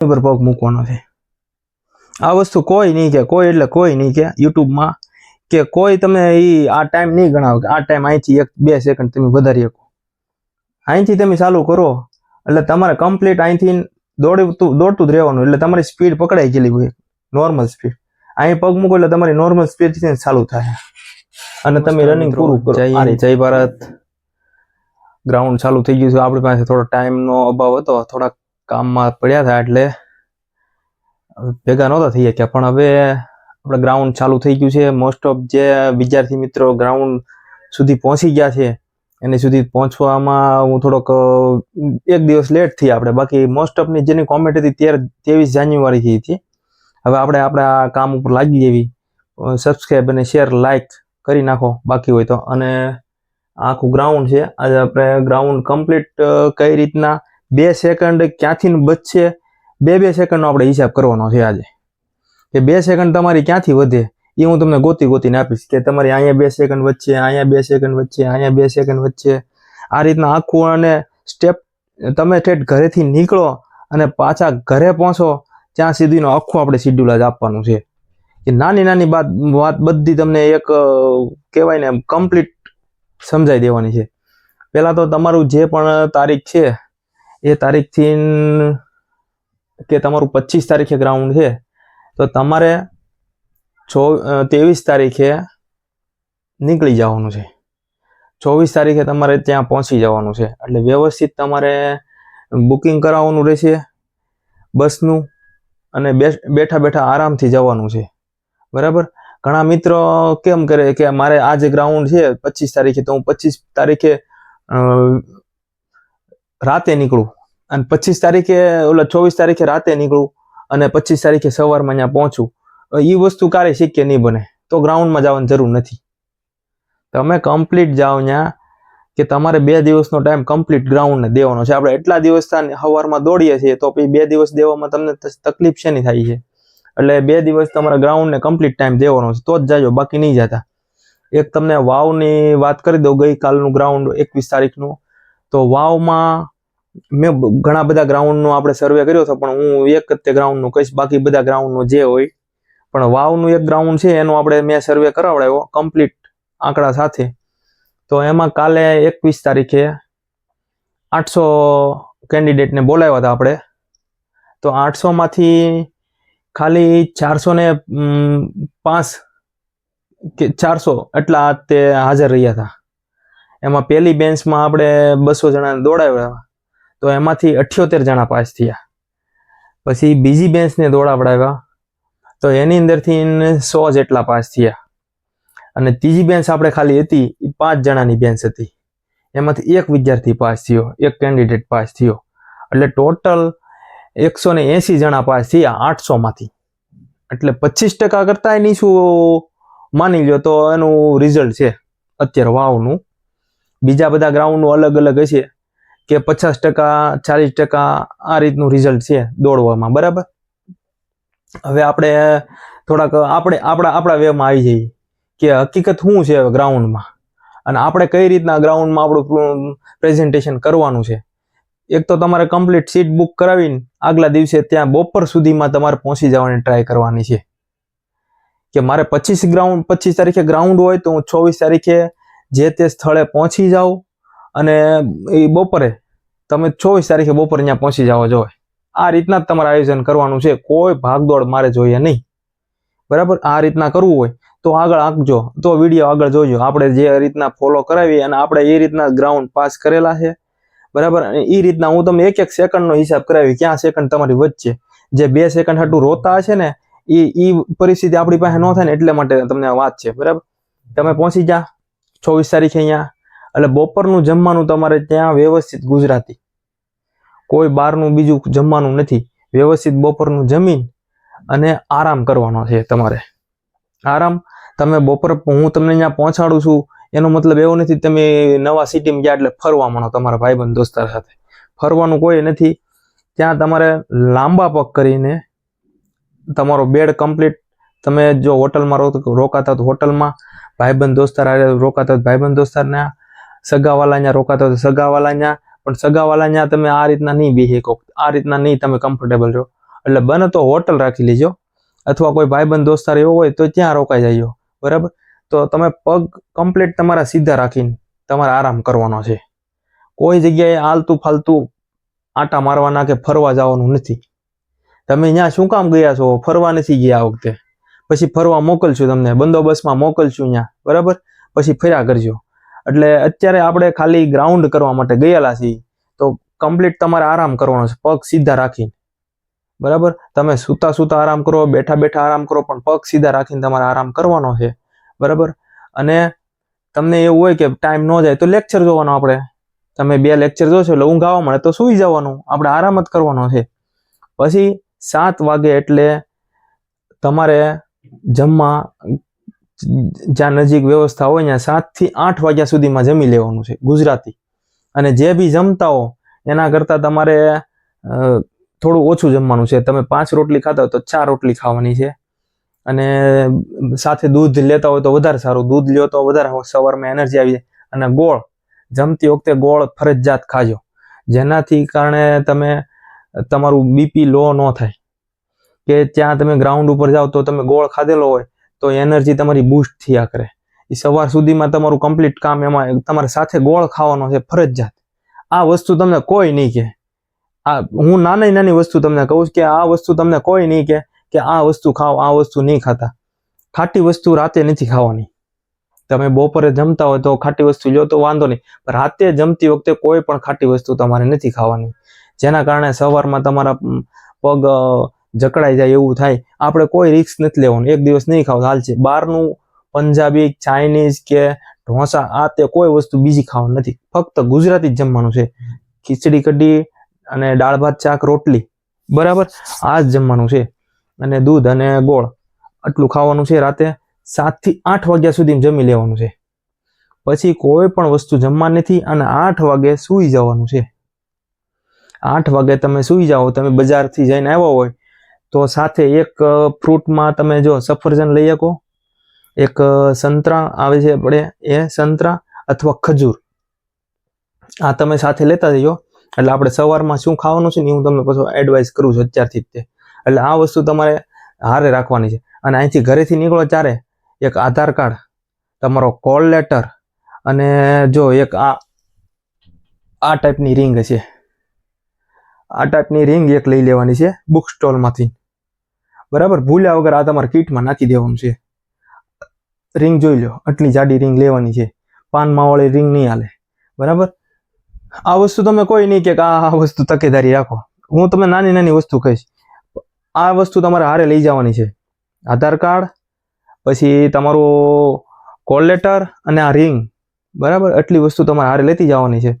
પર પગ મૂકવાનો છે. આ વસ્તુ કોઈ નહીં કે કોઈ એટલે કોઈ નહીં કે યુટ્યુબમાં કે કોઈ તમે એ આ ટાઈમ નહીં ગણાવો કે આ ટાઈમ અહીંથી એક બે સેકન્ડ તમે વધારી શકો. અહીંથી તમે ચાલુ કરો એટલે તમારે કમ્પ્લીટ અહીંથી દોડતું દોડતું જ રહેવાનું એટલે તમારી સ્પીડ પકડાઈ ગયેલી હોય નોર્મલ સ્પીડ અહીં પગ મૂકો એટલે તમારી નોર્મલ સ્પીડથી ચાલુ થાય. અને તમે રનિંગ પૂરું કરો. જય જય ભારત. ગ્રાઉન્ડ ચાલુ થઈ ગયું છે. આપણી પાસે થોડો ટાઈમનો અભાવ હતો. થોડાક કામમાં પડ્યા હતા એટલે ભેગા નહોતા થઈ શક્યા પણ હવે આપણે ગ્રાઉન્ડ ચાલુ થઈ ગયું છે. મોસ્ટ ઓફ જે વિદ્યાર્થી મિત્રો ગ્રાઉન્ડ સુધી પહોંચી ગયા છે, એની સુધી પહોંચવામાં હું થોડોક એક દિવસ લેટ થઈ આપણે. બાકી મોસ્ટ ઓફની જેની કોમેન્ટ હતી તેર ત્રેવીસ જાન્યુઆરીથી હતી. હવે આપણે આપણા કામ ઉપર લાગી જેવી. સબસ્ક્રાઈબ અને શેર લાઇક કરી નાખો બાકી હોય તો. અને આખું ગ્રાઉન્ડ છે. આજે આપણે ગ્રાઉન્ડ કમ્પ્લીટ કઈ રીતના બે સેકન્ડ ક્યાંથી બચશે? બે બે સેકન્ડનો આપણે હિસાબ કરવાનો છે આજે. કે બે સેકન્ડ તમારી ક્યાંથી વધે? એ હું તમને ગોતી ગોતીને આપીશ કે તમારી અહીંયા બે સેકન્ડ વચ્ચે, અહીંયા બે સેકન્ડ વચ્ચે, અહીંયા બે સેકન્ડ વચ્ચે. આ રીતના આખું અને સ્ટેપ તમે ઠેઠ ઘરેથી નીકળો અને પાછા ઘરે પહોંચો, ત્યાં સુધીનો આખું આપણે શિડ્યુલ જ આપવાનું છે. કે નાની નાની વાત વાત બધી તમને એક કહેવાય ને એમ કમ્પ્લીટ સમજાઈ દેવાની છે. પહેલાં તો તમારું જે પણ તારીખ છે એ તારીખથી કે તમારું પચીસ તારીખે ગ્રાઉન્ડ છે, તો તમારે છો ત્રેવીસ તારીખે નીકળી જવાનું છે. ચોવીસ તારીખે તમારે ત્યાં પહોંચી જવાનું છે. એટલે વ્યવસ્થિત તમારે બુકિંગ કરાવવાનું રહેશે, બસનું, અને બેઠા બેઠા આરામથી જવાનું છે. બરાબર? ઘણા મિત્રો કેમ કરે કે મારે આ જે ગ્રાઉન્ડ છે પચીસ તારીખે, તો હું પચીસ તારીખે રાતે નીકળું. અને પચીસ તારીખે, ઓલા ચોવીસ તારીખે રાતે નીકળું અને પચીસ તારીખે સવારમાં અહીંયા પહોંચું. એ વસ્તુ ક્યારેય શક્ય નહીં બને. તો ગ્રાઉન્ડમાં જવાની જરૂર નથી. તમે કમ્પ્લીટ જાઓ ત્યાં કે તમારે બે દિવસનો ટાઈમ કમ્પ્લીટ ગ્રાઉન્ડને દેવાનો છે. આપણે એટલા દિવસ સવારમાં દોડીએ છીએ તો પછી બે દિવસ દેવામાં તમને તકલીફ છે નહીં થાય છે? એટલે બે દિવસ તમારા ગ્રાઉન્ડને કમ્પ્લીટ ટાઈમ દેવાનો છે. તો જ જાજો, બાકી નહીં જતા. એક તમને વાવની વાત કરી દઉં ગઈકાલનું ગ્રાઉન્ડ એકવીસ તારીખનું. તો વાવમાં મેં ઘણા બધા ગ્રાઉન્ડનો આપણે સર્વે કર્યો હતો, પણ હું એક જ તે ગ્રાઉન્ડનું કહીશ, બાકી બધા ગ્રાઉન્ડનો જે હોય. પણ વાવનું એક ગ્રાઉન્ડ છે, એનું આપણે મેં સર્વે કરાવડાવ્યો કમ્પ્લીટ આંકડા સાથે. તો એમાં કાલે એકવીસ તારીખે આઠસો કેન્ડિડેટને બોલાવ્યા હતા આપણે. તો આઠસોમાંથી ખાલી ચારસો ને પાંચ કે ચારસો એટલા તે હાજર રહ્યા હતા. એમાં પહેલી બેન્ચમાં આપણે બસો જણાને દોડાવ્યા. તો એમાંથી અઠ્યોતેર જણા પાસ થયા. પછી બીજી બેન્ચને દોડાવડાવ્યા. તો એની અંદરથી સો જેટલા પાસ થયા. અને ત્રીજી બેન્ચ આપણે ખાલી હતી, એ પાંચ જણાની બેન્ચ હતી. એમાંથી એક વિદ્યાર્થી પાસ થયો, એક કેન્ડિડેટ પાસ થયો. એટલે ટોટલ એકસો ને એંસી જણા પાસ થયા આઠસોમાંથી. એટલે પચીસ ટકા કરતાંય નીચું માની લ્યો તો એનું રિઝલ્ટ છે અત્યારે વાવનું. બીજા બધા ગ્રાઉન્ડનું અલગ અલગ હશે કે પચાસ ટકા, ચાલીસ ટકા આ રીતનું રિઝલ્ટ છે દોડવામાં, બરાબર? હવે આપણે થોડાક આપણે, આપણા આપણા વેમાં આવી જઈએ કે હકીકત શું છે ગ્રાઉન્ડમાં અને આપણે કઈ રીતના ગ્રાઉન્ડમાં આપણું પ્રેઝન્ટેશન કરવાનું છે? એક તો તમારે કમ્પ્લીટ સીટ બુક કરાવીને આગલા દિવસે ત્યાં બપોર સુધીમાં તમારે પહોંચી જવાની ટ્રાય કરવાની છે. કે મારે પચીસ ગ્રાઉન્ડ પચીસ તારીખે ગ્રાઉન્ડ હોય તો હું ચોવીસ તારીખે જે તે સ્થળે પહોંચી જાઓ અને એ બપોરે તમે ચોવીસ તારીખે બપોરે ત્યાં પહોંચી જાઓ જોઈએ આ રીતના જ તમારે આયોજન કરવાનું છે. કોઈ ભાગદોડ મારે જોઈએ નહીં. બરાબર? આ રીતના કરવું હોય તો આગળ આંકજો તો વીડિયો આગળ જોજો. આપણે જે રીતના ફોલો કરાવીએ અને આપણે એ રીતના ગ્રાઉન્ડ પાસ કરેલા છે. બરાબર? અને એ રીતના હું તમને એક એક સેકન્ડનો હિસાબ કરાવી ક્યાં સેકન્ડ તમારી વચ્ચે. જે બે સેકન્ડ હાટું રોતા હશે ને એ એ પરિસ્થિતિ આપણી પાસે ન થાય ને એટલે માટે તમને વાત છે. બરાબર? તમે પહોંચી જા. ચોવીસ તારીખે અહીંયા. એટલે બપોરનું જમવાનું તમારે ત્યાં વ્યવસ્થિત ગુજરાતી. કોઈ બહારનું બીજું જમવાનું નથી. વ્યવસ્થિત બપોરનું જમીન અને આરામ કરવાનો છે તમારે. આરામ તમે બપોર હું તમને અહીંયા પહોંચાડું છું. એનો મતલબ એવો નથી તમે નવા સિટીમાં ગયા એટલે ફરવા માંડો તમારા ભાઈબંધ દોસ્તાર સાથે. ફરવાનું કોઈ નથી. ત્યાં તમારે લાંબા પગ કરીને તમારો બેડ કમ્પ્લીટ તમે જો હોટલમાં રોકાતા તો હોટલમાં, ભાઈબંધ દોસ્તાર રોકાતા તો ભાઈબંધ દોસ્તારના સગાવાલા ત્યાં રોકાતા તો સગાવાલા અહીંયા પણ સગાવાલા ત્યાં તમે આ રીતના નહીં બેસી શકો. આ રીતના નહીં તમે કમ્ફર્ટેબલ છો એટલે બને તો હોટલ રાખી લેજો. અથવા કોઈ ભાઈબંધ દોસ્તાર એવો હોય તો ત્યાં રોકાઈ જજો. બરાબર? તો તમે પગ કમ્પ્લીટ તમારા સીધા રાખીને તમારે આરામ કરવાનો છે. કોઈ જગ્યાએ આલતું ફાલતું આટા મારવાના કે ફરવા જવાનું નથી. તમે ત્યાં શું કામ ગયા છો? ફરવા નથી ગયા વખતે? પછી ફરવા મોકલશું તમને, બંદોબસ્તમાં મોકલશું અહીંયા, બરાબર? પછી ફર્યા કરજો. એટલે અત્યારે આપણે ખાલી ગ્રાઉન્ડ કરવા માટે ગયેલા છીએ. તો કમ્પ્લીટ તમારે આરામ કરવાનો છે, પગ સીધા રાખીને. બરાબર? તમે સૂતા સૂતા આરામ કરો, બેઠા બેઠા આરામ કરો, પણ પગ સીધા રાખીને તમારે આરામ કરવાનો છે. બરાબર? અને તમને એવું હોય કે ટાઈમ ન જાય તો લેક્ચર જોવાનો આપણે. તમે બે લેક્ચર જોશો એટલે ઊંઘ આવવા મળે તો સૂઈ જવાનું. આપણે આરામ જ કરવાનો છે. પછી સાત વાગે એટલે તમારે જમવા, જ્યાં નજીક વ્યવસ્થા હોય ત્યાં સાતથી આઠ વાગ્યા સુધીમાં જમી લેવાનું છે ગુજરાતી. અને જે બી જમતા હો, એના કરતાં તમારે થોડું ઓછું જમવાનું છે. તમે પાંચ રોટલી ખાતા હોય તો ચાર રોટલી ખાવાની છે. અને સાથે દૂધ લેતા હોય તો વધારે સારું. દૂધ લ્યો તો વધારે સવારમાં એનર્જી આવી જાય. અને ગોળ, જમતી વખતે ગોળ ફરજિયાત ખાજો. જેનાથી કારણે તમે, તમારું બીપી લો ન થાય. કે ત્યાં તમે ગ્રાઉન્ડ ઉપર જાઓ તો તમે ગોળ ખાધેલો હોય, તો એનર્જી તમારી બૂસ્ટ થયા કરે. એ સવાર સુધીમાં તમારું કમ્પ્લીટ કામ એમાં તમારે સાથે ગોળ ખાવાનો છે ફરજિયાત. આ વસ્તુ તમને કોઈ નહીં કે આ હું નાની નાની વસ્તુ તમને કહું કે આ વસ્તુ તમને કોઈ નહીં કે કે આ વસ્તુ ખાઓ, આ વસ્તુ નહીં ખાતા. ખાટી વસ્તુ રાતે નથી ખાવાની. તમે બપોરે જમતા હોય તો ખાટી વસ્તુ લો તો વાંધો નહીં. પણ રાતે જમતી વખતે કોઈ પણ ખાટી વસ્તુ તમારે નથી ખાવાની. જેના કારણે સવારમાં તમારા પગ જકડાઈ જાય એવું થાય. આપણે કોઈ રિસ્ક નથી લેવાનું. એક દિવસ નહીં ખાવ હાલશે બહારનું પંજાબી ચાઇનીઝ કે ઢોસા, આ તે કોઈ વસ્તુ બીજી ખાવાનું નથી. ફક્ત ગુજરાતી જ જમવાનું છે. ખીચડી, કઢી અને દાળ, ભાત, શાક, રોટલી. બરાબર? આ જ જમવાનું છે. અને દૂધ અને ગોળ. આટલું ખાવાનું છે રાતે સાતથી આઠ વાગ્યા સુધી જમી લેવાનું છે. પછી કોઈ પણ વસ્તુ જમવા નથી અને આઠ વાગે સૂઈ જવાનું છે. આઠ વાગે તમે સૂઈ જાઓ, તમે બજારથી જઈને આવ્યા હોય તો સાથે એક ફ્રૂટમાં તમે જો સફરજન લઈ શકો. એક સંતરા આવે છે આપણે, એ સંતરા અથવા ખજૂર. આ તમે સાથે લેતા જજો. એટલે આપણે સવારમાં શું ખાવાનું છે ને હું તમને પછી એડવાઇસ કરું છું અત્યારથી જ તે. એટલે આ વસ્તુ તમારે હારે રાખવાની છે. અને અહીંથી ઘરેથી નીકળો ત્યારે એક આધાર કાર્ડ, તમારો કોલ લેટર અને જો એક આ આ ટાઈપની રિંગ છે. આ ટાઈપની રિંગ એક લઈ લેવાની છે બુક સ્ટોલમાંથી. બરાબર? ભૂલ્યા વગર આ તમારા કીટમાં નાખી દેવાનું છે. રિંગ જોઈ લો. આટલી જાડી રિંગ લેવાની છે. પાન માવાળી રિંગ નહીં હાલે. બરાબર? આ વસ્તુ તમે કોઈ નહીં કે આ વસ્તુ તકેદારી રાખો. હું તમને નાની નાની વસ્તુ કહીશ. આ વસ્તુ તમારે હારે લઈ જવાની છે. આધાર કાર્ડ, પછી તમારું કોલ લેટર અને આ રિંગ બરાબર? આટલી વસ્તુ તમારે હારે લેતી જવાની છે.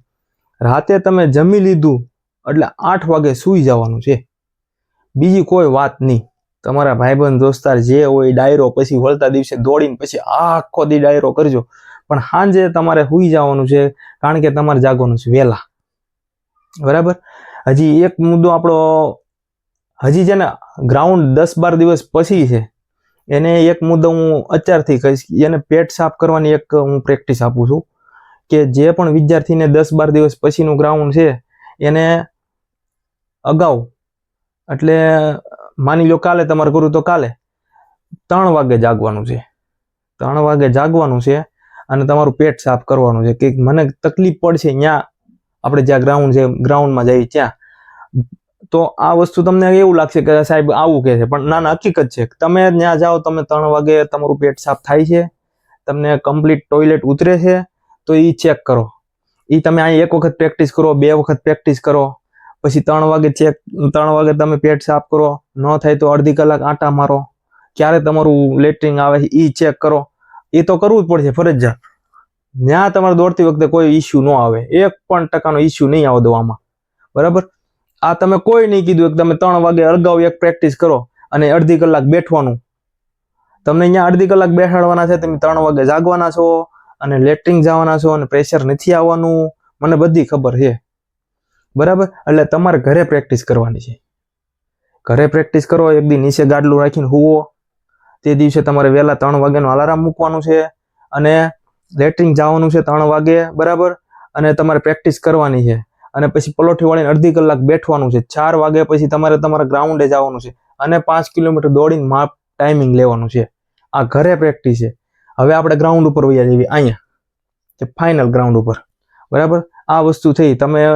રાતે તમે જમી લીધું એટલે આઠ વાગે સૂઈ જવાનું છે. બીજી કોઈ વાત નહીં. તમારા ભાઈબંધ, દોસ્તાર જે હોય ડાયરો પછી વળતા દિવસે દોડીને પછી આખો દી ડાયરો કરજો. પણ સાંજે તમારે સુઈ જવાનું છે, કારણ કે તમારે જાગવાનું છે વહેલા બરાબર? હજી એક મુદ્દો આપણો, હજી છે ને ગ્રાઉન્ડ દસ બાર દિવસ પછી છે. એને એક મુદ્દો હું અત્યારથી કહીશ, એને પેટ સાફ કરવાની એક હું પ્રેક્ટિસ આપું છું, કે જે પણ વિદ્યાર્થીને દસ બાર દિવસ પછીનું ગ્રાઉન્ડ છે, એને અગાઉ, એટલે માની લો કાલે તમારે કરું તો કાલે. ત્રણ વાગે જાગવાનું છે. ત્રણ વાગે જાગવાનું છે અને તમારું પેટ સાફ કરવાનું છે. કે મને તકલીફ પડશે ત્યાં આપણે જ્યાં ગ્રાઉન્ડ છે ગ્રાઉન્ડમાં જઈએ ત્યાં. તો આ વસ્તુ તમને એવું લાગશે કે સાહેબ આવું કે છે. પણ ના ના, હકીકત છે. તમે ત્યાં જાઓ, તમે ત્રણ વાગે તમારું પેટ સાફ થાય છે. તમને કમ્પ્લીટ ટોયલેટ ઉતરે છે. તો એ ચેક કરો. એ તમે અહીં એક વખત પ્રેક્ટિસ કરો, બે વખત પ્રેક્ટિસ કરો. પછી ત્રણ વાગે ચેક ત્રણ વાગે તમે પેટ સાફ કરો, ન થાય તો અડધી કલાક આંટા મારો. ક્યારે તમારું લેટરિંગ આવે છે એ ચેક કરો. એ તો કરવું જ પડશે, ફરજિયાત. ત્યાં તમારે દોડતી વખતે કોઈ ઇસ્યુ ન આવે. એક પણ ટકાનો ઇસ્યુ નહીં આવે દવામાં. બરાબર? આ તમે કોઈ નહીં કીધું કે તમે ત્રણ વાગે અગાઉ એક પ્રેક્ટિસ કરો અને અડધી કલાક બેઠવાનું. તમને અહીંયા અડધી કલાક બેસાડવાના છે, તમે ત્રણ વાગે જાગવાના છો અને લેટરિંગ જવાના છો અને પ્રેશર નથી આવવાનું. મને બધી ખબર છે. બરાબર? એટલે તમારે ઘરે પ્રેક્ટિસ કરવાની છે. ઘરે પ્રેક્ટિસ કરો, એક દી નીચે ગાડલું રાખીને હુવો. તે દિવસે તમારે વહેલા ત્રણ વાગ્યાનું અલાર્મ મૂકવાનું છે અને લેટ્રિંગ જવાનું છે ત્રણ વાગે, બરાબર? અને તમારે પ્રેક્ટિસ કરવાની છે. અને પછી પલોઠી વાળીને અડધી કલાક બેઠવાનું છે. ચાર વાગે પછી તમારે તમારા ગ્રાઉન્ડે જવાનું છે. અને પાંચ કિલોમીટર દોડીને માપ ટાઈમિંગ લેવાનું છે. આ ઘરે પ્રેક્ટિસ છે. હવે આપણે ગ્રાઉન્ડ ઉપર વૈયા જઈએ. અહીંયા. કે ફાઇનલ ગ્રાઉન્ડ ઉપર. બરાબર? આ વસ્તુ થઈ. તમે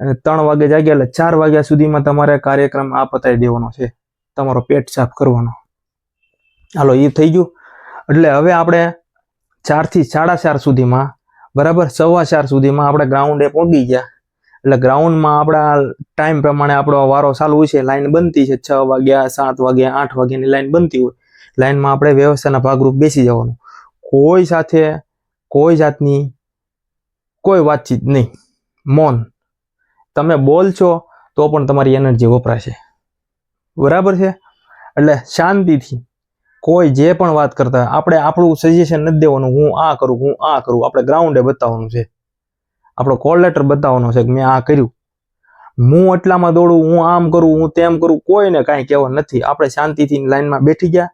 અ, ત્રણ વાગે જાગ્યા એટલે ચાર વાગ્યા સુધીમાં તમારે કાર્યક્રમ આ પતાવી દેવાનો છે. તમારો પેટ સાફ કરવાનો. હાલો એ થઈ ગયું. એટલે હવે આપણે ચારથી સાડા ચાર સુધીમાં બરાબર સવા ચાર સુધીમાં આપણે ગ્રાઉન્ડે પહોંચી ગયા. એટલે ગ્રાઉન્ડમાં આપણા ટાઈમ પ્રમાણે આપણો વારો ચાલુ હોય છે લાઈન બનતી છે છ વાગ્યા સાત વાગ્યા આઠ વાગ્યાની લાઈન બનતી હોય. લાઈનમાં આપણે વ્યવસ્થાના ભાગરૂપ બેસી જવાનું. કોઈ સાથે કોઈ જાતની કોઈ વાતચીત નહીં. મૌન. તમે બોલશો તો પણ તમારી એનર્જી વપરાશે. બરાબર છે? એટલે શાંતિથી કોઈ જે પણ વાત કરતા આપણે આપણું સજેશન નથી દેવાનું, હું આ કરું, હું આ કરું. આપણે ગ્રાઉન્ડે બતાવવાનું છે. આપણો કોલ લેટર બતાવવાનો છે કે મેં આ કર્યું. હું એટલામાં દોડું, હું આમ કરું, હું તેમ કરું, કોઈને કાંઈ કહેવા નથી. આપણે શાંતિથી લાઈનમાં બેઠી ગયા.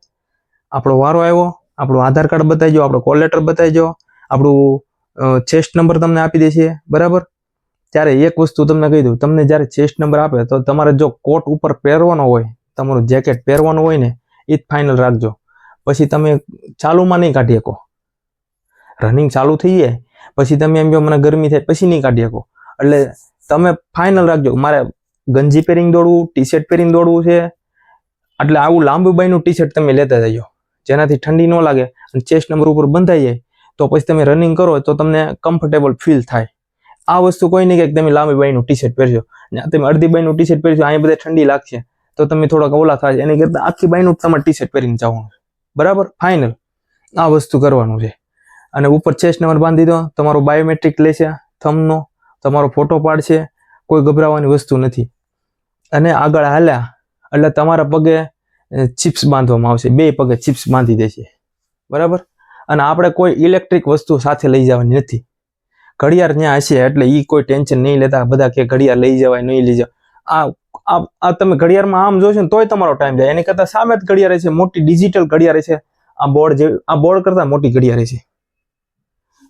આપણો વારો આવ્યો, આપણું આધાર કાર્ડ બતાવી આપણો કોલ લેટર બતાવી આપણું ચેસ્ટ નંબર તમને આપી દેશે બરાબર? ત્યારે એક વસ્તુ તમને કહી દઉં, તમને જ્યારે ચેસ્ટ નંબર આપે તો તમારે જો કોટ ઉપર પહેરવાનો હોય, તમારું જેકેટ પહેરવાનું હોય ને એ જ ફાઇનલ રાખજો. પછી તમે ચાલુમાં નહીં કાઢી શકો. રનિંગ ચાલુ થઈ જાય, પછી તમે એમ કહો, મને ગરમી થાય, પછી નહીં કાઢી શકો. એટલે તમે ફાઇનલ રાખજો. મારે ગંજી પહેરીને દોડવું ટી શર્ટ પહેરીને દોડવું છે. એટલે આવું લાંબુ બાઈનું ટી શર્ટ તમે લેતા જજો. જેનાથી ઠંડી ન લાગે અને ચેસ્ટ નંબર ઉપર બંધાઈ જાય. તો પછી તમે રનિંગ કરો તો તમને કમ્ફર્ટેબલ ફીલ થાય. આ વસ્તુ કોઈ નહીં કે તમે લાંબી બાઈનું ટી શર્ટ પહેરજો તમે અડધી બાઈનું ટી શર્ટ પહેરજો, અહીંયા બધા ઠંડી લાગશે. તો તમે થોડાક ઓલા થાય એની કરતાં આખી બાઈનું તમારે ટી શર્ટ પહેરીને જવાનું. બરાબર? ફાઇનલ આ વસ્તુ કરવાનું છે. અને ઉપર ચેસ્ટ નંબર બાંધી દો તમારો બાયોમેટ્રિક લેશે થમનો તમારો ફોટો પાડશે. કોઈ ગભરાવાની વસ્તુ નથી. અને આગળ હાલ્યા. એટલે તમારા પગે ચિપ્સ બાંધવામાં આવશે. બે પગે ચિપ્સ બાંધી દેશે. બરાબર? અને આપણે કોઈ ઇલેક્ટ્રિક વસ્તુ સાથે લઈ જવાની નથી. ઘડિયાળ ત્યાં હશે એટલે એ કોઈ ટેન્શન નહીં લેતા બધા કે ઘડિયાળ લઈ જવાય, નહીં લઈ જવાય. આ આ તમે ઘડિયાળમાં આમ જોશો ને તોય તમારો ટાઈમ જાય. એની કરતાં સામે જ ઘડિયાળ છે, મોટી ડિજિટલ ઘડિયાળ છે. આ બોર્ડ જે, આ બોર્ડ કરતાં મોટી ઘડિયાળ છે.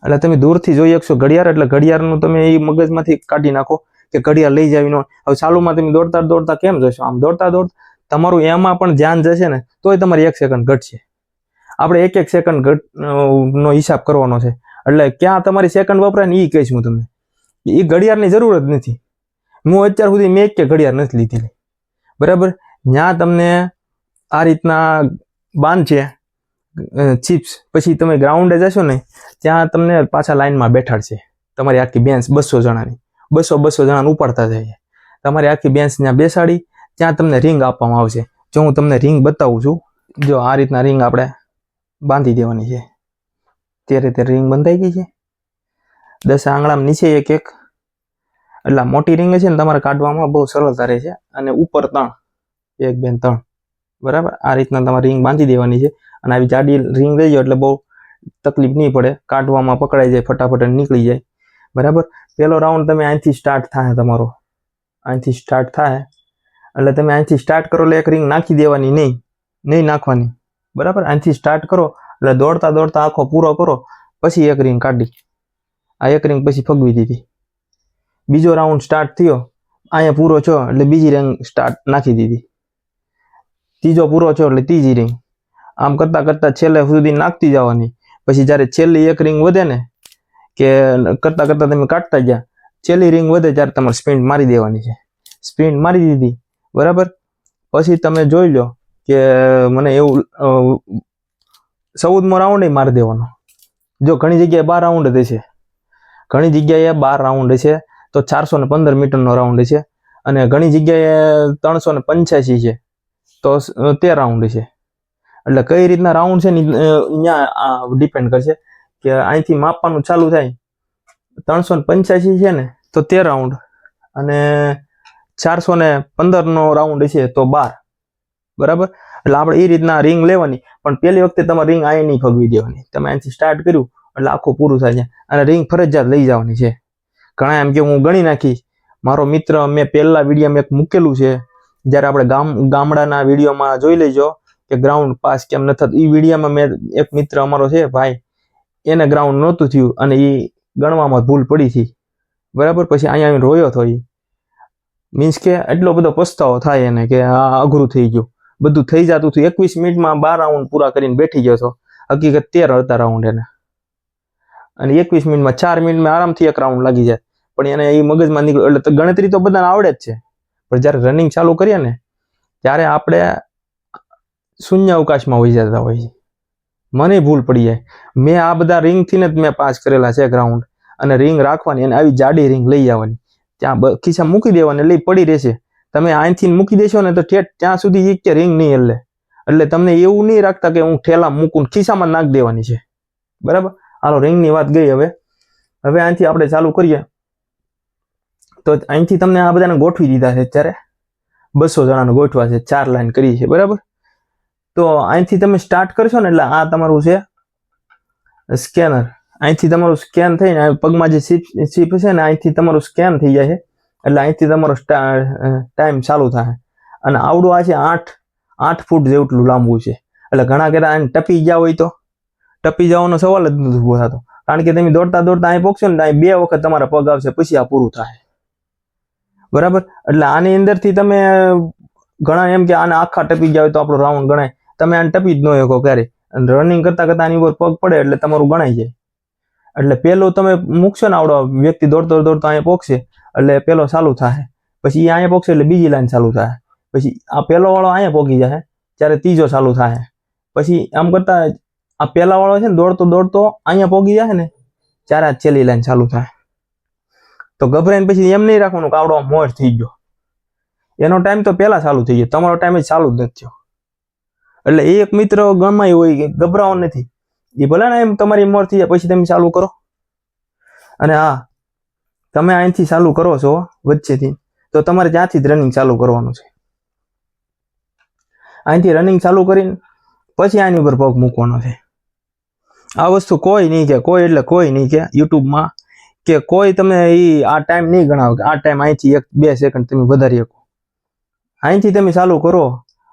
એટલે તમે દૂરથી જોઈ શકશો ઘડિયાળ, એટલે ઘડિયાળનું તમે એ મગજમાંથી કાઢી નાખો કે ઘડિયાળ લઈ જાવી ન હવે ચાલુમાં તમે દોડતા દોડતા કેમ જશો? આમ દોડતા દોડતા તમારું એમાં પણ ધ્યાન જશે ને તોય તમારી એક સેકન્ડ ઘટશે. આપણે એક એક સેકન્ડ ઘટ નો હિસાબ કરવાનો છે. એટલે ક્યાં તમારી સેકન્ડ વપરાય ને એ કહીશ હું તમને. એ ઘડિયાળની જરૂર જ નથી. હું અત્યાર સુધી મેં એક કે ઘડિયાળ નથી લીધેલી. બરાબર? ત્યાં તમને આ રીતના બાંધ છે ચિપ્સ, પછી તમે ગ્રાઉન્ડે જશો ને, ત્યાં તમને પાછા લાઈનમાં બેઠાડશે. તમારી આખી બેન્ચ બસો જણાની. બસો બસો જણાને ઉપાડતા જાય. તમારી આખી બેન્ચ ત્યાં બેસાડી, ત્યાં તમને રિંગ આપવામાં આવશે. જો હું તમને રિંગ બતાવું છું, જો આ રીતના રિંગ આપણે બાંધી દેવાની છે. તે રીતે રિંગ બંધાઈ ગઈ છે. દસ આંગળામાં નીચે એક એક. એટલે મોટી રિંગ છે ને તમારે કાઢવામાં બહુ સરળતા રહે છે. અને ઉપર ત્રણ. એક બેન ત્રણ. બરાબર? આ રીતના તમારે રિંગ બાંધી દેવાની છે. અને આવી જાડી રિંગ લઈ જાઓ એટલે બહુ તકલીફ નહીં પડે. કાઢવામાં પકડાઈ જાય, ફટાફટ નીકળી જાય. બરાબર? પહેલો રાઉન્ડ તમે અહીંથી સ્ટાર્ટ થાય તમારો. અહીંથી સ્ટાર્ટ થાય. એટલે તમે અહીંથી સ્ટાર્ટ કરો એટલે એક રિંગ નાખી દેવાની નહીં. નહીં નાખવાની. બરાબર? અહીંથી સ્ટાર્ટ કરો. એટલે દોડતા દોડતા આખો પૂરો કરો, પછી એક રિંગ કાઢી. આ એક રિંગ પછી ફગવી દીધી. બીજો રાઉન્ડ સ્ટાર્ટ થયો, અહીંયા પૂરો છો એટલે બીજી રિંગ સ્ટાર્ટ નાખી દીધી. ત્રીજો પૂરો છો એટલે ત્રીજી રિંગ આમ કરતા કરતા છેલ્લે સુધી નાખતી જવાની. પછી જ્યારે છેલ્લી એક રિંગ વધે ને, કે કરતા કરતા તમે કાઢતા ગયા, છેલ્લી રિંગ વધે ત્યારે તમારે સ્પ્રિન્ટ મારી દેવાની છે. સ્પ્રિન્ટ મારી દીધી, બરાબર? પછી તમે જોઈ લો કે મને એવું ચૌદમો રાઉન્ડ મારી દેવાનો. જો ઘણી જગ્યાએ બાર રાઉન્ડ છે ઘણી જગ્યાએ બાર રાઉન્ડ છે તો ચારસો ને પંદર મીટરનો રાઉન્ડ છે અને ઘણી જગ્યાએ ત્રણસો ને પંચ્યાસી છે, તો તે રાઉન્ડ છે એટલે કઈ રીતના રાઉન્ડ છે ને અહીંયા ડિપેન્ડ કરશે કે અહીંથી માપવાનું ચાલુ થાય. ત્રણસો ને પંચ્યાસી છે ને, તો તે રાઉન્ડ અને ચારસો ને પંદરનો રાઉન્ડ છે તો બાર. બરાબર? એટલે આપણે એ રીતના રિંગ લેવાની, પણ પહેલી વખતે તમારે રિંગ અહીં નહીં ફગવી દેવાની. તમે અહીંથી સ્ટાર્ટ કર્યું, એટલે આખું પૂરું થાય છે. અને રિંગ ફરજિયાત લઈ જવાની છે. ઘણા એમ કે હું ગણી નાખીશ. મારો મિત્ર મેં પહેલા વિડીયોમાં એક મૂકેલું છે. જ્યારે આપણે ગામ, ગામડાના વિડીયોમાં જોઈ લેજો કે ગ્રાઉન્ડ પાસ કેમ ન થતું. એ વિડીયોમાં મેં એક મિત્ર અમારો છે, ભાઈ, એને ગ્રાઉન્ડ નહોતું થયું અને એ ગણવામાં ભૂલ પડી હતી. બરાબર? પછી અહીંયા આવીને રોયો તો એ મીન્સ કે એટલો બધો પસ્તાવો થાય એને કે આ અઘરું થઈ ગયું. બધું થઈ જતું હતું. એકવીસ મિનિટમાં બાર રાઉન્ડ પૂરા કરીને બેઠી ગયો છો. હકીકત તેર હતા રાઉન્ડ એને. અને એકવીસ મિનિટમાં ચાર મિનિટમાં આરામથી એક રાઉન્ડ લાગી જાય. પણ એને એ મગજમાં નીકળ્યો. એટલે ગણતરી તો બધાને આવડે જ છે. પણ જ્યારે રનિંગ ચાલુ કરીએ ને, ત્યારે આપણે શૂન્ય અવકાશમાં હોઈ જતા હોય છે. મને ભૂલ પડી જાય. મેં આ બધા રિંગથી ને જ મેં પાસ કરેલા છે ગ્રાઉન્ડ અને રિંગ રાખવાની અને આવી જાડી રિંગ લઈ આવવાની. ત્યાં ખિસ્સા મૂકી દેવાની લઈ પડી રહેશે. તમે અહીંથી મૂકી દેશો ને તો ઠેઠ ત્યાં સુધી એક કે રિંગ નહીં એટલે એટલે તમને એવું નહીં રાખતા કે હું ઠેલા મૂકું ખિસ્સામાં નાખી દેવાની છે. બરાબર? હાલો રિંગની વાત ગઈ હવે. હવે અહીંથી આપણે ચાલુ કરીએ. તો અહીંથી તમને આ બધાને ગોઠવી દીધા છે અત્યારે. બસો જણાને ગોઠવા છે, ચાર લાઈન કરી છે, બરાબર? તો અહીંથી તમે સ્ટાર્ટ કરશો ને એટલે આ તમારું છે સ્કેનર અહીંથી તમારું સ્કેન થઈને પગમાં જે સીપ સીપ છે ને અહીંથી તમારું સ્કેન થઈ જાય છે. એટલે અહીંથી તમારો ટાઈમ ચાલુ થાય. અને આવડું આ છે આઠ આઠ ફૂટ જેટલું લાંબુ છે. એટલે ઘણા કહેતા આને ટપી ગયા હોય તો. ટપી જવાનો સવાલ જ નથી ઊભો થતો. કારણ કે તમે દોડતા દોડતા અહીં પહોંચશો ને અહીં બે વખત તમારા પગ આવશે, પછી આ પૂરું થાય. બરાબર? એટલે આની અંદરથી તમે ઘણા એમ કે આને આખા ટપી ગયા હોય તો આપણો રાઉન્ડ ગણાય. તમે આને ટપી જ ન શકો ક્યારે. અને રનિંગ કરતા કરતા આની ઉપર પગ પડે એટલે તમારું ગણાય જાય. એટલે પેલું તમે મૂકશો ને આવડો વ્યક્તિ દોડતો દોડતો અહીંયા પોકશે એટલે પેલો ચાલુ થાય પછી એ અહીંયા પોકશે એટલે બીજી લાઈન ચાલુ થાય પછી આ પેલો વાળો અહીંયા પોકી જાય ત્યારે ત્રીજો ચાલુ થાય પછી આમ કરતા આ પેલા વાળો છે ને દોડતો દોડતો અહીંયા પોગી જાય ને, ત્યારે આ છેલ્લી લાઈન ચાલુ થાય તો ગભરાઈને પછી એમ નહીં રાખવાનું કે આવડો મોર થઈ ગયો. એનો ટાઈમ તો પહેલાં ચાલુ થઈ ગયો. તમારો ટાઈમ ચાલુ જ નથી થયો. એટલે એક મિત્ર ગમાય હોય કે ગભરાવો નથી. એ ભલે ને એમ તમારી મોર થઈ જાય, પછી તમે ચાલુ કરો. અને હા તમે અહીંથી ચાલુ કરો છો વચ્ચેથી, તો તમારે ત્યાંથી જ રનિંગ ચાલુ કરવાનું છે. અહીંથી રનિંગ ચાલુ કરીને પછી આની ઉપર પગ મૂકવાનો છે. આ વસ્તુ કોઈ નહીં કે, કોઈ એટલે કોઈ નહીં કે, યુટ્યુબમાં કે કોઈ તમે એ આ ટાઈમ નહીં ગણાવો કે, આ ટાઈમ અહીંથી એક, બે સેકન્ડ તમે વધારી શકો. અહીંથી તમે ચાલુ કરો,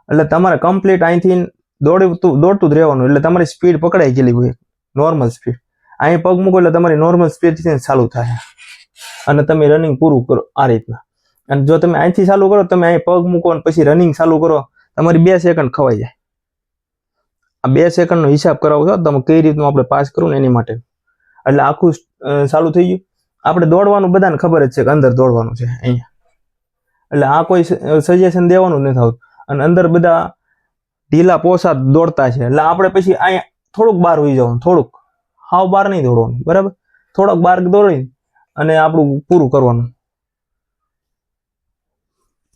એટલે તમારે કમ્પ્લીટ અહીંથી દોડતું દોડતું જ રહેવાનું, એટલે તમારી સ્પીડ પકડાઈ ગયેલી હોય નોર્મલ સ્પીડ અહીં પગ મૂકો એટલે તમારી નોર્મલ સ્પીડથી ચાલુ થાય. અને તમે રનિંગ પૂરું કરો આ રીતના. અને જો તમે અહીંથી ચાલુ કરો, તમે અહીં પગ મૂકો અને પછી રનિંગ ચાલુ કરો, તમારી બે સેકન્ડ ખવાઈ જાય. આ બે સેકન્ડનો હિસાબ કરાવો છો, તમે કઈ રીતનું આપણે પાસ કરવું ને એની માટે. એટલે આખું ચાલુ થઈ ગયું. આપણે દોડવાનું બધાને ખબર જ છે કે અંદર દોડવાનું છે અહીંયા. એટલે આ કોઈ સજેશન દેવાનું નથી આવતું. અને અંદર બધા ઢીલા પોસા દોડતા છે. એટલે આપણે પછી અહીંયા થોડુંક બહાર હોઈ જવાનું, થોડુંક. હાવ બહાર નહીં દોડવાનું, બરાબર? થોડોક બહાર દોડી અને આપણું પૂરું કરવાનું.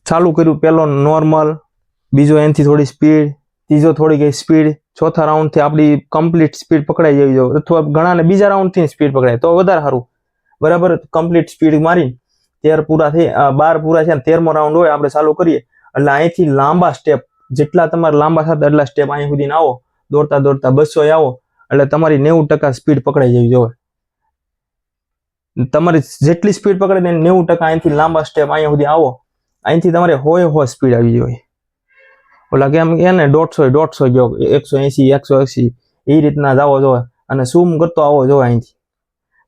ચાલુ કર્યું પેલો નોર્મલ બીજો એનાથી થોડી સ્પીડ ત્રીજો થોડી ગઈ સ્પીડ ચોથા રાઉન્ડથી આપણી કમ્પ્લીટ સ્પીડ પકડાઈ જવી જોઈએ. અથવા ઘણાને બીજા રાઉન્ડથી સ્પીડ પકડાય. તો વધારે સારું. બરાબર? કમ્પ્લીટ સ્પીડ મારી તેર પૂરા થઈ બાર પૂરા ને તેરમો રાઉન્ડ હોય, આપણે ચાલુ કરીએ. એટલે અહીંથી લાંબા સ્ટેપ જેટલા તમારે લાંબા થતા એટલા સ્ટેપ અહીં સુધી આવો. દોડતા દોડતા બસો આવો. એટલે તમારી નેવું ટકા સ્પીડ પકડાઈ જવી જોઈએ. તમારી જેટલી સ્પીડ પકડે ને નેવું ટકા અહીંથી લાંબા સ્ટેપ અહીંયા સુધી આવો. અહીંથી તમારે હોય હોય સ્પીડ આવી જોઈએ ઓલા કેમ કે ને દોઢસો દોઢસો ગયો, એકસો એંસી એકસો એસી એ રીતના જાવો જોવે અને ઝૂમ કરતો આવો જોવે અહીંથી.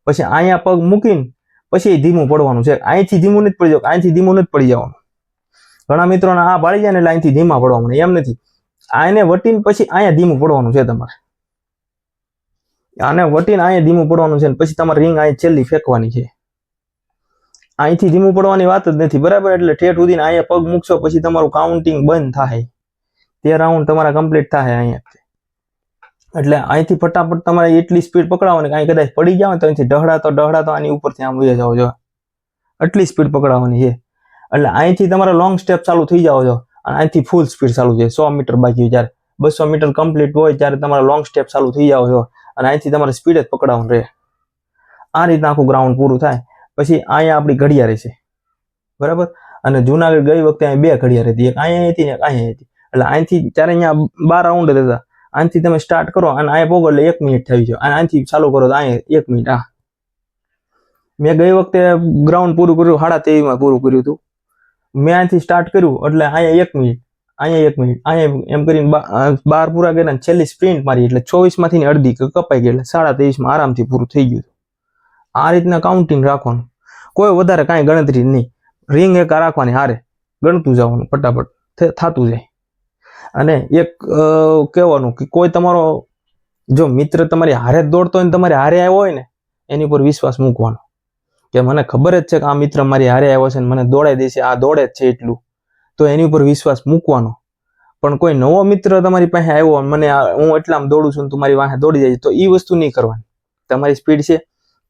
પછી અહીંયા પગ મૂકીને પછી ધીમું પડવાનું છે. અહીંથી ધીમું નથી પડી જવું અહીંથી ધીમું નથી પડી જવાનું. ઘણા મિત્રોને આ પાડી જાય ને એટલે અહીંથી ધીમા પડવા મળે એમ નથી. આને વટીને પછી અહીંયા ધીમું પડવાનું છે તમારે. આને વટીને અહીંયા ધીમું પડવાનું છે પછી તમારે રિંગ અહીંયા છેલ્લી ફેંકવાની છે. અહીંથી ધીમું પડવાની વાત જ નથી, બરાબર? એટલે ઠેઠ સુધીને અહીંયા પગ મૂકશો પછી તમારું કાઉન્ટિંગ બંધ થાય. તે રાઉન્ડ તમારા કમ્પ્લીટ થાય અહીંયા એટલે અહીંથી ફટાફટ તમારે એટલી સ્પીડ પકડાવો ને કાંઈ કદાચ પડી જાવ ને તો અહીંથી ઢહડાતો ઢહડાતો આની ઉપરથી આમ વહી જાવ જો. આટલી સ્પીડ પકડાવવાની છે. એટલે અહીંથી તમારે લોંગ સ્ટેપ ચાલુ થઈ જાવ છો અને અહીંથી ફૂલ સ્પીડ ચાલુ છે. સો મીટર બાકી જ્યારે બસો મીટર કમ્પ્લીટ હોય ત્યારે તમારે લોંગ સ્ટેપ ચાલુ થઈ જાવ છો અને અહીંથી તમારે સ્પીડ જ પકડાવવાનું રહે. આ રીતના આખું ગ્રાઉન્ડ પૂરું થાય. પછી અહીંયા આપણી ઘડિયાળ છે. બરાબર? અને જુનાગઢ ગઈ વખતે અહીં બે ઘડિયાળ હતી. એક અહીંયા હતી ને એક અહીંયા હતી. એટલે અહીંથી ત્યારે અહીંયા બાર રાઉન્ડ હતા. આનાથી તમે સ્ટાર્ટ કરો અને અહીંયા પોગો એટલે એક મિનિટ થઈ જાય અને અહીંથી ચાલુ કરો તો અહીંયા એક મિનિટ આ મેં ગઈ વખતે ગ્રાઉન્ડ પૂરું કર્યું, સાડા તેવીમાં પૂરું કર્યું હતું. મેં અહીંથી સ્ટાર્ટ કર્યું એટલે અહીંયા એક મિનિટ અહીંયા એક મિનિટ, અહીંયા એમ કરીને બાર પૂરા કર્યા ને છેલ્લી સ્પ્રિન્ટ મારી એટલે ચોવીસમાંથી અડધી ક- કપાઈ ગઈ એટલે સાડા ત્રેવીસમાં આરામથી પૂરું થઈ ગયું આ રીતના કાઉન્ટિંગ રાખવાનું. કોઈ વધારે કાંઈ ગણતરી નહીં. રિંગ એક રાખવાની હારે. ગણતું જવાનું, ફટાફટ. થતું જાય. અને એક કહેવાનું કે કોઈ તમારો, જો મિત્ર તમારી હારે દોડતો હોય ને તમારે હારે આવ્યો હોય ને, એની ઉપર વિશ્વાસ મૂકવાનો. કે મને ખબર જ છે કે આ મિત્ર મારી હારે આવ્યો છે ને મને દોડાઈ દેશે, આ દોડે જ છે એટલું. તો એની ઉપર વિશ્વાસ મૂકવાનો. પણ કોઈ નવો મિત્ર તમારી પાસે આવ્યો મને હું એટલામાં દોડું છું તું મારી વાહે દોડી જાય તો એ વસ્તુ નહીં કરવાની. તમારી સ્પીડ છે.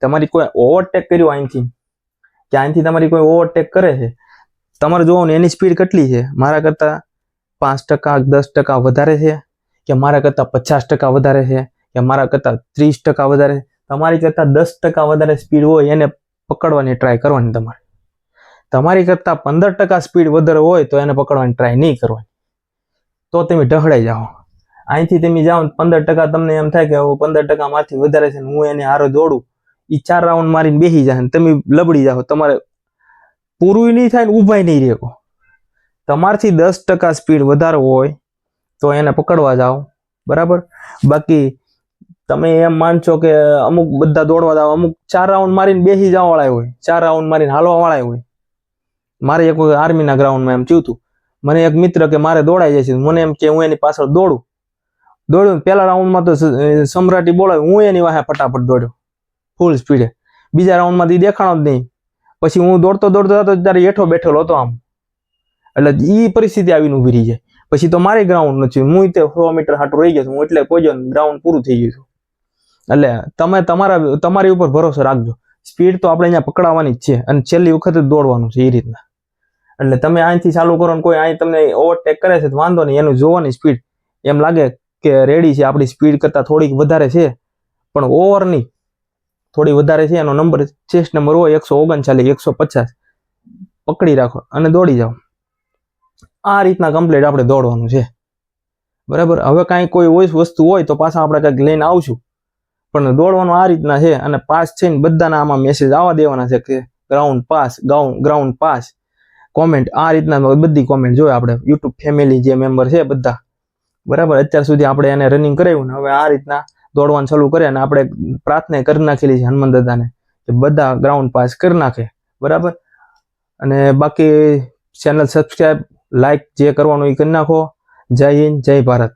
તમારી કોઈ ઓવરટેક કર્યો અહીંથી, કે અહીંથી તમારી કોઈ ઓવરટેક કરે છે? તમારે જોવો ને, એની સ્પીડ કેટલી છે? મારા કરતાં પાંચ ટકા, દસ ટકા વધારે છે? કે મારા કરતાં પચાસ ટકા વધારે છે? કે મારા કરતાં ત્રીસ ટકા વધારે તમારી કરતાં દસ ટકા વધારે સ્પીડ હોય, એને પકડવાની ટ્રાય કરવાની તમારે. તમારી કરતાં પંદર ટકા સ્પીડ વધારે હોય તો એને પકડવાની ટ્રાય નહીં કરવાની. તો તમે ઢહળાઈ જાઓ. અહીંથી તમે જાઓ પંદર ટકા તમને એમ થાય કે હવે પંદર ટકા મારથી વધારે છે હું એને હારો દોડું. એ ચાર રાઉન્ડ મારીને બેસી જાય તમે લબડી જાઓ. તમારે પૂરું નહીં થાય ને ઊભાય નહીં રહેકો તમારથી દસ ટકા સ્પીડ વધારે હોય તો એને પકડવા જાઓ. બરાબર? બાકી તમે એમ માનશો કે અમુક બધા દોડવા જાઓ, અમુક ચાર રાઉન્ડ મારીને બેસી જવા વાળા હોય. ચાર રાઉન્ડ મારીને હાલવાવાળા હોય. મારે એક આર્મીના ગ્રાઉન્ડમાં એમ થયું હતું. મને એક મિત્ર કે મારે દોડાઈ જાય છે મને એમ કે હું એની પાછળ દોડું. દોડ્યું. પહેલા રાઉન્ડમાં તો સમ્રાટી બોલાવી હું એની વાહે ફટાફટ દોડ્યો. ફૂલ સ્પીડે બીજા રાઉન્ડમાં તે દેખાણો જ નહીં. પછી હું દોડતો દોડતો હતો ત્યારે હેઠો બેઠેલો હતો આમ. એટલે એ પરિસ્થિતિ આવીને ઊભી રહી જાય. પછી તો મારે ગ્રાઉન્ડ નથી હું તે સો મીટર હાટું રહી ગયો છું. હું એટલે કોઈ ગ્રાઉન્ડ પૂરું થઈ ગયું છું. એટલે તમે તમારા, તમારી ઉપર ભરોસો રાખજો. સ્પીડ તો આપણે અહીંયા પકડાવવાની જ છે. અને છેલ્લી વખત જ દોડવાનું છે એ રીતના. એટલે તમે અહીંથી ચાલુ કરો ને કોઈ અહીં તમને ઓવરટેક કરે છે તો વાંધો નહીં, એનું જોવાની સ્પીડ એમ લાગે કે રેડી છે, આપણી સ્પીડ કરતાં થોડીક વધારે છે. પણ ઓવર નહીં. થોડી વધારે છે, એનો નંબર ચેસ્ટ નંબર હોય એકસો ઓગણચાલીસ, એકસો પચાસ. પકડી રાખો અને દોડી જાઓ. આ રીતના કમ્પ્લીટ આપણે દોડવાનું છે. બરાબર? હવે કાંઈ કોઈ ઓઈસ વસ્તુ હોય તો પાછા આપણે કંઈક લઈને આવશું. પણ દોડવાનું આ રીતના છે અને પાસ છે ને બધાના આમાં મેસેજ આવવા દેવાના છે કે ground pass ground pass comment આ રીતના બધી કોમેન્ટ જોઈએ આપણે યુટ્યુબ ફેમિલી જે મેમ્બર છે બધા. બરાબર? અત્યાર સુધી આપણે એને રનિંગ કરાવ્યું ને હવે આ રીતના દોડવાનું ચાલુ કરે અને આપણે પ્રાર્થના કરી નાખેલી છે હનુમાન દાદાને કે બધા ગ્રાઉન્ડ પાસ કરી નાખે. બરાબર? અને બાકી ચેનલ સબસ્ક્રાઈબ લાઈક જે કરવાનું એ કરી નાખો. જય હિન્દ, જય ભારત.